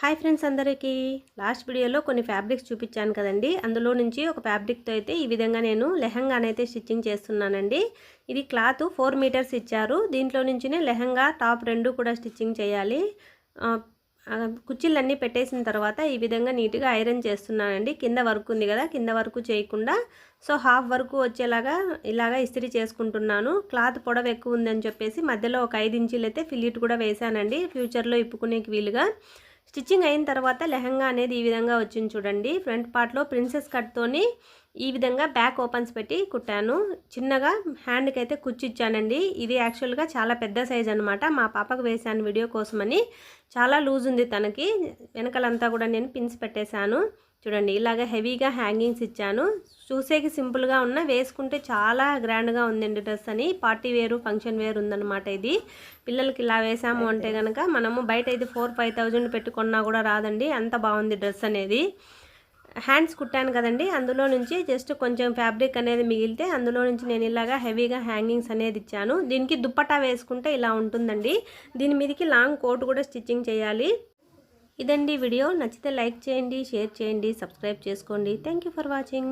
Hi friends అందరికీ. Last వీడియోలో కొన్ని ఫ్యాబ్రిక్స్ చూపించాను కదండి. అందులో నుంచి ఒక ఫ్యాబ్రిక్తో అయితే ఈ విధంగా నేను లెహంగానైతే స్టిచ్చింగ్ చేస్తున్నానండి. ఇది క్లాత్ ఫోర్ మీటర్స్ ఇచ్చారు. దీంట్లో నుంచినే లెహంగా టాప్ రెండు కూడా స్టిచ్చింగ్ చేయాలి. కుచ్చిళ్ళన్నీ పెట్టేసిన తర్వాత ఈ విధంగా నీట్గా ఐరన్ చేస్తున్నానండి. కింద వర్క్ ఉంది కదా కింద వరకు చేయకుండా. సో హాఫ్ వరకు వచ్చేలాగా ఇలాగా ఇస్త్రీ చేసుకుంటున్నాను. క్లాత్ పొడవు ఎక్కువ ఉందని చెప్పేసి మధ్యలో ఒక ఐదు ఇంచీలు అయితే ఫిల్లిట్ కూడా వేశానండి. ఫ్యూచర్లో ఇప్పుకునేకి వీలుగా. స్టిచ్చింగ్ అయిన తర్వాత లెహంగా అనేది ఈ విధంగా వచ్చింది చూడండి. ఫ్రంట్ పార్ట్లో ప్రిన్సెస్ కట్తోని ఈ విధంగా బ్యాక్ ఓపెన్స్ పెట్టి కుట్టాను. చిన్నగా హ్యాండ్కి అయితే కుచ్చిచ్చానండి. ఇది యాక్చువల్గా చాలా పెద్ద సైజ్ అనమాట మా పాపకు వేశాను వీడియో కోసమని. చాలా లూజ్ ఉంది తనకి. వెనకలంతా కూడా నేను పిన్స్ పెట్టేశాను. చూడండి ఇలాగ హెవీగా హ్యాంగింగ్స్ ఇచ్చాను. చూసేకి సింపుల్గా ఉన్న వేసుకుంటే చాలా గ్రాండ్గా ఉందండి డ్రెస్ అని. పార్టీ వేరు ఫంక్షన్ వేర్ ఉందన్నమాట ఇది. పిల్లలకి ఇలా వేసాము అంటే కనుక మనము బయట ఇది ఫోర్ ఫైవ్ థౌజండ్ పెట్టుకున్నా కూడా రాదండి. అంత బాగుంది డ్రెస్ అనేది. హ్యాండ్స్ కుట్టాను కదండి. అందులో నుంచి జస్ట్ కొంచెం ఫ్యాబ్రిక్ అనేది మిగిలితే అందులో నుంచి నేను ఇలాగా హెవీగా హ్యాంగింగ్స్ అనేది ఇచ్చాను. దీనికి దుప్పటా వేసుకుంటే ఇలా ఉంటుందండి. దీని మీదకి లాంగ్ కోట్ కూడా స్టిచ్చింగ్ చేయాలి. ఇదండి వీడియో. నచ్చితే లైక్ చేయండి షేర్ చేయండి సబ్స్క్రైబ్ చేసుకోండి. Thank for watching